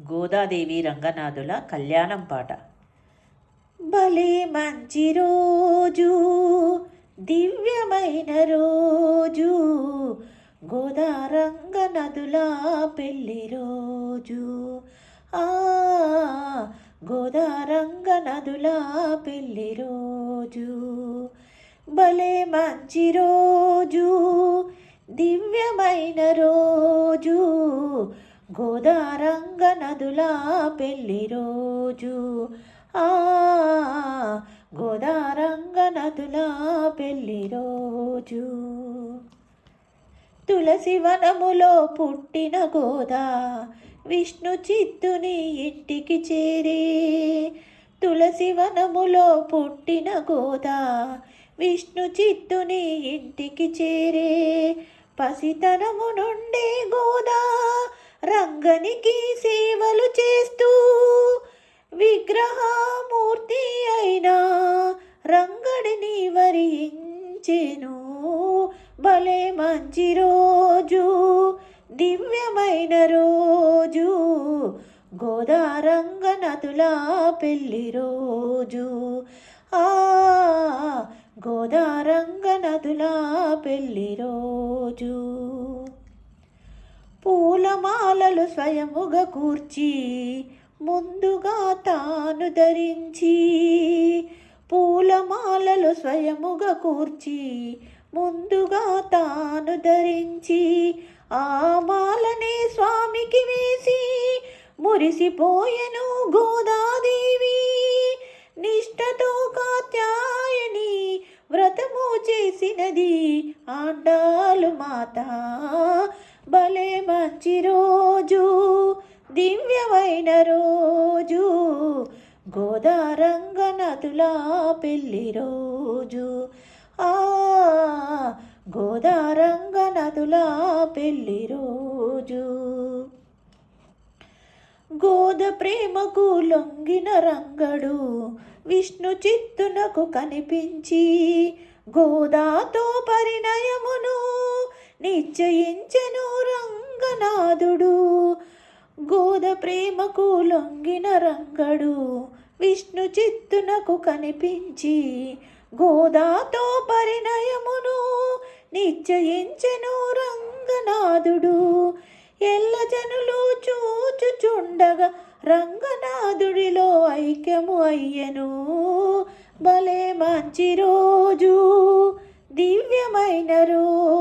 గోదాదేవి రంగనాథుల కళ్యాణం పాట. భలే మంచి రోజు దివ్యమైన రోజు గోదా రంగనదుల పెళ్ళి రోజు. ఆ గోదా రంగనదుల పెళ్ళి రోజు. భలే మంచి రోజు దివ్యమైన రోజు గోదారంగ నదుల పెళ్ళి రోజు ఆ గోదారంగ నదుల పెళ్ళి రోజు తులసి వనములో పుట్టిన గోదా విష్ణు చిత్తుని ఇంటికి చేరి. తులసి వనములో పుట్టిన గోదా విష్ణు చిత్తుని ఇంటికి చేరే. పసితనము నుండే గోదా రంగనికి సేవలు చేస్తూ విగ్రహమూర్తి అయినా రంగడిని వరించెను. భలే మంచి రోజు దివ్యమైన రోజు గోదారంగనతుల పెళ్ళి రోజు. ఆ గోదారంగనదుల పెళ్ళి రోజు. పూలమాలలు స్వయముగా కూర్చి ముందుగా తాను ధరించి పూలమాలలు స్వయముగా కూర్చి ముందుగా తాను ధరించి ఆ మాలనే స్వామికి వేసి మురిసిపోయెను గోదాదేవి. నిష్టతో కాత్యాయని వ్రతము చేసినది ఆండాలు మాత. భలే మంచి రోజు దివ్యమైన రోజు గోదారంగనదుల పెళ్ళి రోజు. ఆ గోదారంగనదుల పెళ్ళి రోజు. గోద ప్రేమకు లొంగిన రంగడు విష్ణు చిత్తునకు కనిపించి గోదాతో పరిణయమును నిశ్చయించెను రంగనాథుడు. గోద ప్రేమకు లొంగిన రంగడు. విష్ణు చిత్తునకు కనిపించి గోదాతో పరిణయమును నిశ్చయించెను రంగనాథుడు. ఎల్ల జనులు చూచుచుండగా రంగనాథుడిలో ఐక్యము అయ్యను. భలే మంచి రోజు దివ్యమైన రోజు.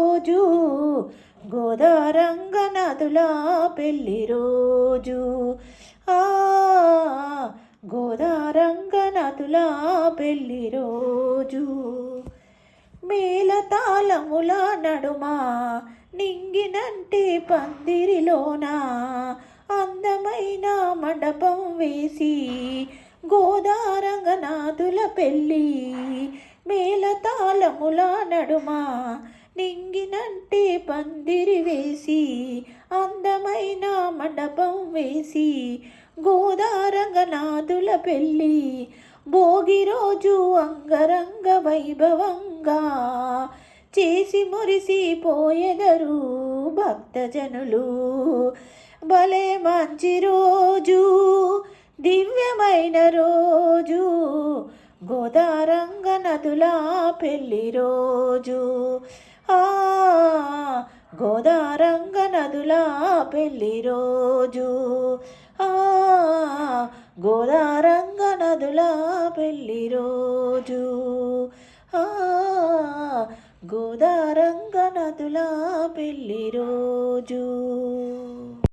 గోదారంగనాథుల పెళ్ళి రోజు. ఆ గోదారంగనాథుల పెళ్ళి రోజు. మేళతాళముల నడుమ నింగినంటే పందిరిలోన అందమైన మండపం వేసి గోదారంగనాథుల పెళ్ళి మేళతాళముల నడుమ నింగినంటే పందిరి వేసి అందమైన మండపం వేసి గోదారంగనాథుల పెళ్ళి భోగి రోజు అంగరంగ వైభవంగా చేసి మురిసిపోయెదరు భక్తజనులు. భలే మంచి రోజు దివ్యమైన రోజు గోదారంగ నదుల పెళ్ళి రోజు. గోదారంగ నదుల పెళ్ళి రోజు. ఆ గోదారంగ నదుల పెళ్ళి రోజు. ఆ గోదారంగ నదుల పెళ్ళి రోజు.